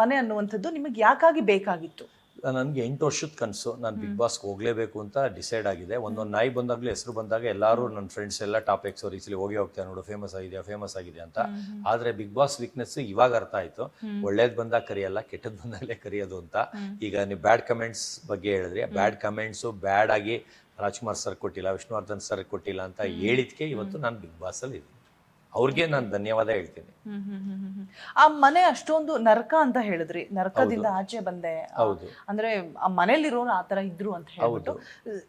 ಮನೆ ಅನ್ನುವಂಥದ್ದು ನಿಮಗೆ ಯಾಕಾಗಿ ಬೇಕಾಗಿತ್ತು? ನನಗೆ ಎಂಟು ವರ್ಷದ ಕನಸು. ನಾನು ಬಿಗ್ ಬಾಸ್ಗೆ ಹೋಗಲೇಬೇಕು ಅಂತ ಡಿಸೈಡ್ ಆಗಿದೆ. ಒಂದೊಂದು ನಾಯಿ ಬಂದಾಗಲೂ ಹೆಸರು ಬಂದಾಗ ಎಲ್ಲರೂ ನನ್ನ ಫ್ರೆಂಡ್ಸ್ ಎಲ್ಲ ಟಾಪ್ ಎಕ್ಸ್ ಅವ್ರು ಈಸಲಿ ಹೋಗಿ ಹೋಗ್ತಾರೆ ನೋಡು ಫೇಮಸ್ ಆಗಿದೆಯಾ ಫೇಮಸ್ ಆಗಿದೆ ಅಂತ. ಆದ್ರೆ ಬಿಗ್ ಬಾಸ್ ವೀಕ್ನೆಸ್ ಇವಾಗ ಅರ್ಥ ಆಯ್ತು. ಒಳ್ಳೇದು ಬಂದಾಗ ಕರಿಯಲ್ಲ ಕೆಟ್ಟದ್ದು ಬಂದಾಗಲೇ ಕರೆಯೋದು ಅಂತ. ಈಗ ನೀವು ಬ್ಯಾಡ್ ಕಮೆಂಟ್ಸ್ ಬಗ್ಗೆ ಹೇಳಿದ್ರಿ ಬ್ಯಾಡ್ ಕಮೆಂಟ್ಸು ಬ್ಯಾಡ್ ಆಗಿ ರಾಜ್ಕುಮಾರ್ ಸರ್ ಕೊಟ್ಟಿಲ್ಲ ವಿಷ್ಣುವರ್ಧನ್ ಸರ್ ಕೊಟ್ಟಿಲ್ಲ ಅಂತ ಹೇಳಿದ್ಕೆ ಇವತ್ತು ನಾನು ಬಿಗ್ ಬಾಸ್ ಅಲ್ಲಿ ಇದ್ದೀನಿ. ಅವ್ರಿಗೆ ನಾನು ಧನ್ಯವಾದ ಹೇಳ್ತೀನಿ. ಆ ಮನೆ ಅಷ್ಟೊಂದು ನರಕ ಅಂತ ಹೇಳಿದ್ರಿ. ನರಕದಿಂದ ಆಚೆ ಬಂದೆ. ಹೌದು. ಅಂದ್ರೆ ಆ ಮನೇಲಿರೋರು ಆ ತರ ಇದ್ರು ಅಂತ ಹೇಳ್ಬಿಟ್ಟು.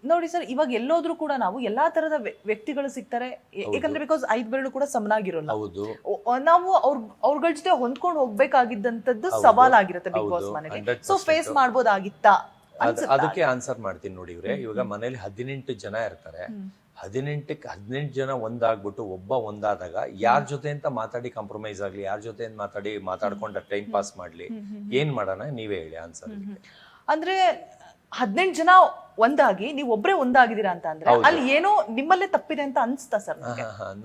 ನೋಡಿ ಸರ್ ಇವಾಗ ಎಲ್ಲೋದ್ರೂ ಕೂಡ ನಾವು ಎಲ್ಲಾ ತರದ ವ್ಯ- ವ್ಯಕ್ತಿಗಳು ಸಿಗ್ತಾರೆ. ಯಾಕಂದ್ರೆ ಬಿಕಾಸ್ ಐದ್ ಬೆರಳು ಕೂಡ ಸಮನಾಗಿರೋಲ್ಲ. ಹೌದು. ನಾವು ಅವ್ರ ಅವ್ರಗಳ ಜೊತೆ ಹೊಂದ್ಕೊಂಡು ಹೋಗ್ಬೇಕಾಗಿದ್ದಂತದ್ದು ಸವಾಲಾಗಿರುತ್ತೆ ಬಿಗ್ ಬಾಸ್ ಮನೆಗೆ. ಸೊ ಫೇಸ್ ಮಾಡ್ಬೋದಾಗಿತ್ತಾ? ಅದ್- ಅದಕ್ಕೆ ಆನ್ಸರ್ ಮಾಡ್ತೀನಿ ನೋಡಿ ಇವ್ರೆ. ಇವಾಗ ಮನೇಲಿ ಹದಿನೆಂಟು ಜನ ಇರ್ತಾರೆ. ಹದಿನೆಂಟಕ್ಕೆ ಹದಿನೆಂಟು ಜನ ಒಂದಾಗ್ಬಿಟ್ಟು ಒಬ್ಬ ಒಂದಾದಾಗ ಯಾರ ಜೊತೆ ಅಂತ ಮಾತಾಡಿ ಕಾಂಪ್ರಮೈಸ್ ಆಗಲಿ ಯಾರ ಜೊತೆ ಅಂತ ಮಾತಾಡಿ ಮಾತಾಡ್ಕೊಂಡ ಟೈಮ್ ಪಾಸ್ ಮಾಡಲಿ ಏನು ಮಾಡೋಣ? ನೀವೇ ಹೇಳಿ ಆನ್ಸರ್ ಅಂದರೆ ಹದಿನೆಂಟು ಜನ ಒಂದಾಗಿ ನೀವು ಒಬ್ಬರೇ ಒಂದಾಗಿದ್ದೀರಾ ಅಂತ ಅಂದ್ರೆ ಅಲ್ಲಿ ಏನೋ ನಿಮ್ಮಲ್ಲೇ ತಪ್ಪಿದೆ ಅಂತ ಅನ್ಸ್ತಾ ಸರ್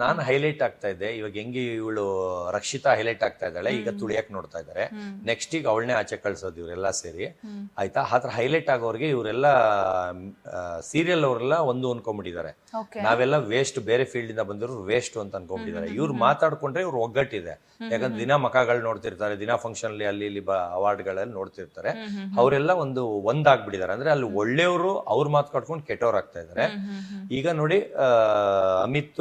ನಾನು ಹೈಲೈಟ್ ಆಗ್ತಾ ಇದ್ದೆ. ಇವಾಗ ಹೆಂಗೆ ಇವಳು ರಕ್ಷಿತಾ ಹೈಲೈಟ್ ಆಗ್ತಾ ಇದ್ದಾಳೆ ಈಗ ತುಳಿಯಕ್ ನೋಡ್ತಾ ಇದ್ದಾರೆ. ನೆಕ್ಸ್ಟ್ ಈಗ ಅವಳನ್ನೇ ಆಚೆ ಕಳ್ಸೋದು ಇವರೆಲ್ಲ ಸೇರಿ. ಆಯ್ತಾ? ಆತರ ಹೈಲೈಟ್ ಆಗೋರ್ಗೆ ಇವರೆಲ್ಲ ಸೀರಿಯಲ್ ಅವರೆಲ್ಲ ಒಂದು ಅನ್ಕೊಂಡ್ಬಿಟ್ಟಿದ್ದಾರೆ. ನಾವೆಲ್ಲ ವೇಸ್ಟ್ ಬೇರೆ ಫೀಲ್ಡ್ ಇಂದ ಬಂದಿರೋ ವೇಸ್ಟ್ ಅಂತ ಅನ್ಕೊಂಡ್ಬಿಟ್ಟಿದ್ದಾರೆ. ಇವ್ರು ಮಾತಾಡ್ಕೊಂಡ್ರೆ ಇವ್ರು ಒಗ್ಗಟ್ಟಿದೆ. ಯಾಕಂದ್ರೆ ದಿನ ಮಕಗಳು ನೋಡ್ತಿರ್ತಾರೆ ದಿನ ಫಂಕ್ಷನ್ ಅಲ್ಲಿ ಅಲ್ಲಿ ಇಲ್ಲಿ ಅವಾರ್ಡ್ಗಳಲ್ಲಿ ನೋಡ್ತಿರ್ತಾರೆ. ಅವರೆಲ್ಲ ಒಂದು ಒಂದಾಗ್ಬಿಟ್ಟಿದ್ದಾರೆ. ಅಂದ್ರೆ ಅಲ್ಲಿ ಒಳ್ಳೆಯವರು ಅವ್ರ ಮಾತು ಕಟ್ಕೊಂಡು ಕೆಟ್ಟವ್ರು ಆಗ್ತಾ ಇದಾರೆ. ಈಗ ನೋಡಿ ಅಮಿತ್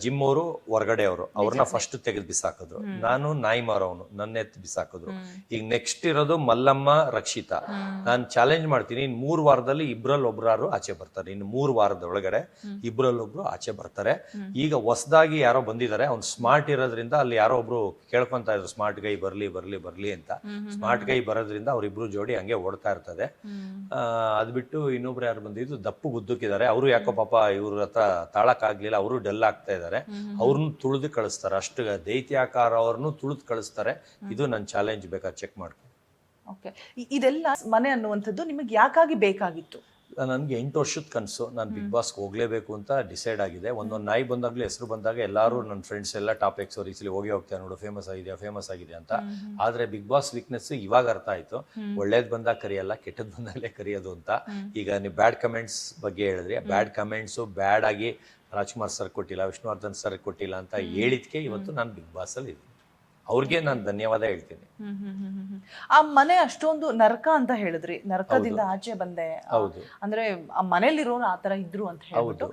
ಜಿಮ್ ಅವರು ಹೊರಗಡೆ ಅವರು. ಅವ್ರನ್ನ ಫಸ್ಟ್ ತೆಗೆದು ಬಿಸಾಕಿದ್ರು. ನಾನು ನಾಯಿ ಮಾರವನು ನನ್ನ ಎತ್ತು ಬಿಸಾಕಿದ್ರು. ಈಗ ನೆಕ್ಸ್ಟ್ ಇರೋದು ಮಲ್ಲಮ್ಮ ರಕ್ಷಿತಾ. ನಾನು ಚಾಲೆಂಜ್ ಮಾಡ್ತೀನಿ ಇನ್ ಮೂರ್ ವಾರದಲ್ಲಿ ಇಬ್ರಲ್ಲಿ ಒಬ್ರಾರು ಆಚೆ ಬರ್ತಾರೆ. ಇನ್ ಮೂರ್ ವಾರದ ಒಳಗಡೆ ಇಬ್ರಲ್ಲಿ ಒಬ್ರು ಆಚೆ ಬರ್ತಾರೆ. ಈಗ ಹೊಸದಾಗಿ ಯಾರೋ ಬಂದಿದ್ದಾರೆ ಅವ್ನು ಸ್ಮಾರ್ಟ್ ಇರೋದ್ರಿಂದ ಅಲ್ಲಿ ಯಾರೋ ಒಬ್ರು ಕೇಳ್ಕೊಂತ ಇದ್ರು ಸ್ಮಾರ್ಟ್ ಗೈ ಬರ್ಲಿ ಬರ್ಲಿ ಬರ್ಲಿ ಅಂತ. ಸ್ಮಾರ್ಟ್ ಗೈ ಬರೋದ್ರಿಂದ ಅವ್ರಿಬ್ರು ಜೋಡಿ ಹಂಗೆ ಓಡ್ತಾ ಇರ್ತದೆ. ಆ, ಅದ್ ಬಿಟ್ಟು ಇನ್ನೊಬ್ರು ಯಾರು ಬಂದಿದ್ದು ದಪ್ಪು ಗುದ್ದಕ್ಕಿದ್ದಾರೆ. ಅವರು ಯಾಕೋ ಪಾಪ ಇವ್ರ ಹತ್ರ ತಾಳಕ್ ಆಗ್ಲಿಲ್ಲ. ಅವರು ಡಲ್ ಆಗ್ತಾ ಇದ್ದಾರೆ. ಅವ್ರನ್ನ ತುಳಿದು ಕಳಿಸ್ತಾರೆ. ಅಷ್ಟು ದೈತ್ಯಾಕಾರ ಅವ್ರನ್ನು ತುಳಿದು ಕಳಿಸ್ತಾರೆ. ಇದು ನನ್ನ ಚಾಲೆಂಜ್ ಬೇಕಾ ಚೆಕ್ ಮಾಡ್ಕೊ. ಓಕೆ ಇದೆಲ್ಲ ಮನೆ ಅನ್ನುವಂಥದ್ದು ನಿಮಗೆ ಯಾಕಾಗಿ ಬೇಕಾಗಿತ್ತು? ನನಗೆ ಎಂಟು ವರ್ಷದ ಕನಸು. ನಾನು ಬಿಗ್ ಬಾಸ್ಗೆ ಹೋಗಲೇಬೇಕು ಅಂತ ಡಿಸೈಡ್ ಆಗಿದೆ. ಒಂದೊಂದು ನಾಯಿ ಬಂದಾಗಲೂ ಹೆಸರು ಬಂದಾಗ ಎಲ್ಲರೂ ನನ್ನ ಫ್ರೆಂಡ್ಸ್ ಎಲ್ಲ ಟಾಪ್ ಎಕ್ಸ್ ಅವ್ರು ಈಸಲಿ ಹೋಗಿ ಹೋಗ್ತಾರೆ ನೋಡು ಫೇಮಸ್ ಆಗಿದೆಯಾ ಫೇಮಸ್ ಆಗಿದೆ ಅಂತ. ಆದರೆ ಬಿಗ್ ಬಾಸ್ ವೀಕ್ನೆಸ್ ಇವಾಗ ಅರ್ಥ ಆಯಿತು. ಒಳ್ಳೇದು ಬಂದಾಗ ಕರಿಯಲ್ಲ ಕೆಟ್ಟದ್ದು ಬಂದಾಗಲೇ ಕರಿಯೋದು ಅಂತ. ಈಗ ನೀವು ಬ್ಯಾಡ್ ಕಮೆಂಟ್ಸ್ ಬಗ್ಗೆ ಹೇಳಿದ್ರಿ ಬ್ಯಾಡ್ ಕಮೆಂಟ್ಸು ಬ್ಯಾಡ್ ಆಗಿ ರಾಜ್ಕುಮಾರ್ ಸರ್ ಕೊಟ್ಟಿಲ್ಲ ವಿಷ್ಣುವರ್ಧನ್ ಸರ್ ಕೊಟ್ಟಿಲ್ಲ ಅಂತ ಹೇಳಿದ್ಕೆ ಇವತ್ತು ನಾನು ಬಿಗ್ ಬಾಸಲ್ಲಿ ಇದ್ದೀನಿ. ಅವ್ರಿಗೆ ನಾನು ಧನ್ಯವಾದ ಹೇಳ್ತೀನಿ. ಆ ಮನೆ ಅಷ್ಟೊಂದು ನರಕ ಅಂತ ಹೇಳಿದ್ರಿ. ನರಕದಿಂದ ಆಚೆ ಬಂದೆ. ಹೌದು. ಅಂದ್ರೆ ಆ ಮನೇಲಿರೋರು ಆ ತರ ಇದ್ರು ಅಂತ ಹೇಳ್ಬಿಟ್ಟು.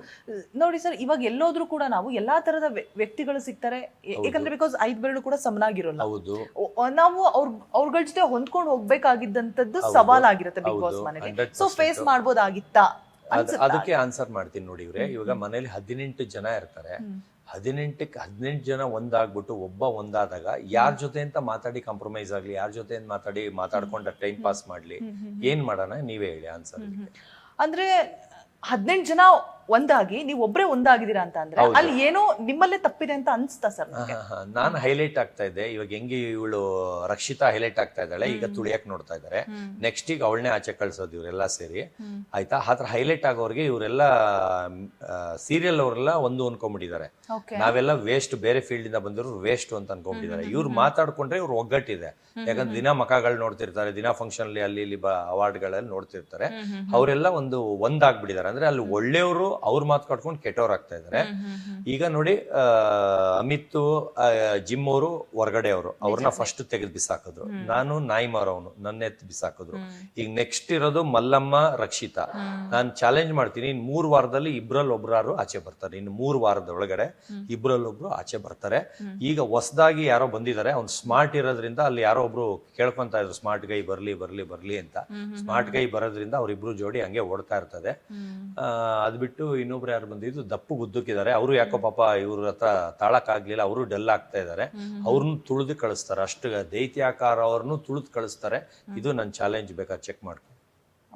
ನೋಡಿ ಸರ್ ಇವಾಗ ಎಲ್ಲೋದ್ರೂ ಕೂಡ ನಾವು ಎಲ್ಲಾ ತರದ ವ್ಯ- ವ್ಯಕ್ತಿಗಳು ಸಿಗ್ತಾರೆ. ಯಾಕಂದ್ರೆ ಬಿಕಾಸ್ ಐದ್ ಬೆರಳು ಕೂಡ ಸಮನಾಗಿರೋಲ್ಲ. ಹೌದು. ನಾವು ಅವ್ರ ಅವ್ರಗಳ ಜೊತೆ ಹೊಂದ್ಕೊಂಡು ಹೋಗ್ಬೇಕಾಗಿದ್ದಂತದ್ದು ಸವಾಲಾಗಿರುತ್ತೆ ಬಿಗ್ ಬಾಸ್ ಮನೇಲಿ. ಸೊ ಫೇಸ್ ಮಾಡ್ಬೋದಾಗಿತ್ತಾ ಅದ್- ಅದಕ್ಕೆ ಆನ್ಸರ್ ಮಾಡ್ತೀನಿ ನೋಡಿ ಇವ್ರೆ. ಇವಾಗ ಮನೇಲಿ ಹದಿನೆಂಟು ಜನ ಇರ್ತಾರೆ. ಹದಿನೆಂಟಕ್ಕೆ ಹದಿನೆಂಟು ಜನ ಒಂದಾಗ್ಬಿಟ್ಟು ಒಬ್ಬ ಒಂದಾದಾಗ ಯಾರ ಜೊತೆ ಅಂತ ಮಾತಾಡಿ ಕಾಂಪ್ರಮೈಸ್ ಆಗಲಿ ಯಾರ ಜೊತೆ ಅಂತ ಮಾತಾಡಿ ಮಾತಾಡ್ಕೊಂಡ ಟೈಮ್ ಪಾಸ್ ಮಾಡಲಿ ಏನು ಮಾಡೋಣ? ನೀವೇ ಹೇಳಿ ಆನ್ಸರ್ ಅಂದರೆ ಹದಿನೆಂಟು ಜನ ಒಂದಾಗಿ ನೀವು ಒಬ್ಬರೇ ಒಂದಾಗಿದ್ದೀರಾ ಅಂತ ಅಂದ್ರೆ ಅಲ್ಲಿ ಏನೋ ನಿಮ್ಮಲ್ಲೇ ತಪ್ಪಿದೆ ಅಂತ ಅನ್ಸ್ತಾ ಸರ್ ನಾನು ಹೈಲೈಟ್ ಆಗ್ತಾ ಇದ್ದೆ. ಇವಾಗ ಹೆಂಗೆ ಇವಳು ರಕ್ಷಿತಾ ಹೈಲೈಟ್ ಆಗ್ತಾ ಇದ್ದಾಳೆ ಈಗ ತುಳಿಯಕ್ ನೋಡ್ತಾ ಇದ್ದಾರೆ ನೆಕ್ಸ್ಟ್ ಈಗ ಅವಳನ್ನೇ ಆಚೆ ಕಳ್ಸೋದು ಇವರೆಲ್ಲ ಸೇರಿ. ಆಯ್ತಾ? ಆತರ ಹೈಲೈಟ್ ಆಗೋರಿಗೆ ಇವರೆಲ್ಲ ಸೀರಿಯಲ್ ಅವರೆಲ್ಲ ಒಂದು ಅನ್ಕೊಂಡ್ಬಿಟ್ಟಿದ್ದಾರೆ ನಾವೆಲ್ಲ ವೇಸ್ಟ್ ಬೇರೆ ಫೀಲ್ಡ್ ಇಂದ ಬಂದಿರೋ ವೇಸ್ಟ್ ಅಂತ ಅನ್ಕೊಂಡ್ಬಿಟ್ಟಿದ್ದಾರೆ ಇವ್ರು ಮಾತಾಡ್ಕೊಂಡ್ರೆ ಇವ್ರು ಒಗ್ಗಟ್ಟಿದೆ. ಯಾಕಂದ್ರೆ ದಿನ ಮಕಗಳು ನೋಡ್ತಿರ್ತಾರೆ ದಿನ ಫಂಕ್ಷನ್ ಅಲ್ಲಿ ಅಲ್ಲಿ ಇಲ್ಲಿ ಅವಾರ್ಡ್ಗಳಲ್ಲಿ ನೋಡ್ತಿರ್ತಾರೆ. ಅವರೆಲ್ಲ ಒಂದು ಒಂದಾಗ್ಬಿಟ್ಟಿದ್ದಾರೆ. ಅಂದ್ರೆ ಅಲ್ಲಿ ಒಳ್ಳೆಯವರು ಅವ್ರ ಮಾತು ಕಟ್ಕೊಂಡು ಕೆಟ್ಟವ್ರು ಆಗ್ತಾ ಇದ್ದಾರೆ ಈಗ ನೋಡಿ ಅಮಿತ್ ಜಿಮ್ ಅವರು ಹೊರಗಡೆ ಅವರು. ಅವ್ರನ್ನ ಫಸ್ಟ್ ತೆಗೆದು ಬಿಸಾಕಿದ್ರು. ನಾನು ನಾಯಿ ಮಾರವನು ನನ್ನ ಎತ್ತು ಬಿಸಾಕಿದ್ರು. ಈಗ ನೆಕ್ಸ್ಟ್ ಇರೋದು ಮಲ್ಲಮ್ಮ ರಕ್ಷಿತಾ. ನಾನು ಚಾಲೆಂಜ್ ಮಾಡ್ತೀನಿ ಇನ್ ಮೂರ್ ವಾರದಲ್ಲಿ ಇಬ್ಬರಲ್ಲಿ ಒಬ್ಬರಾರು ಆಚೆ ಬರ್ತಾರೆ. ಇನ್ನು ಮೂರ್ ವಾರದ ಒಳಗಡೆ ಇಬ್ರಲ್ಲಿ ಒಬ್ರು ಆಚೆ ಬರ್ತಾರೆ. ಈಗ ಹೊಸದಾಗಿ ಯಾರೋ ಬಂದಿದ್ದಾರೆ ಅವ್ನು ಸ್ಮಾರ್ಟ್ ಇರೋದ್ರಿಂದ ಅಲ್ಲಿ ಯಾರೋ ಒಬ್ರು ಕೇಳ್ಕೊಂತ ಇದ್ರು ಸ್ಮಾರ್ಟ್ ಗೈ ಬರ್ಲಿ ಬರ್ಲಿ ಬರ್ಲಿ ಅಂತ. ಸ್ಮಾರ್ಟ್ ಗೈ ಬರೋದ್ರಿಂದ ಅವ್ರಿಬ್ರು ಜೋಡಿ ಹಂಗೆ ಓಡ್ತಾ ಇರ್ತದೆ. ಅದ್ಬಿಟ್ಟು ಅದ್ ಬಿಟ್ಟು ಇನ್ನೊಬ್ರು ಯಾರು ಬಂದಿದ್ದು ದಪ್ಪು ಗುದ್ದಕ್ಕಿದ್ದಾರೆ. ಅವರು ಯಾಕೋ ಪಾಪ ಇವ್ರ ಹತ್ರ ತಾಳಕ್ಕಾಗ್ಲಿಲ್ಲ ಅವರು ಡಲ್ ಆಗ್ತಾ ಇದ್ದಾರೆ. ಅವ್ರನ್ನ ತುಳಿದು ಕಳಿಸ್ತಾರೆ. ಅಷ್ಟು ದೈತ್ಯಾಕಾರ ಅವ್ರನ್ನು ತುಳಿದು ಕಳಿಸ್ತಾರೆ. ಇದು ನನ್ನ ಚಾಲೆಂಜ್ ಬೇಕಾ ಚೆಕ್ ಮಾಡ್ಕೊ.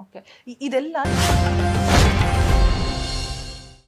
ಓಕೆ ಇದೆಲ್ಲ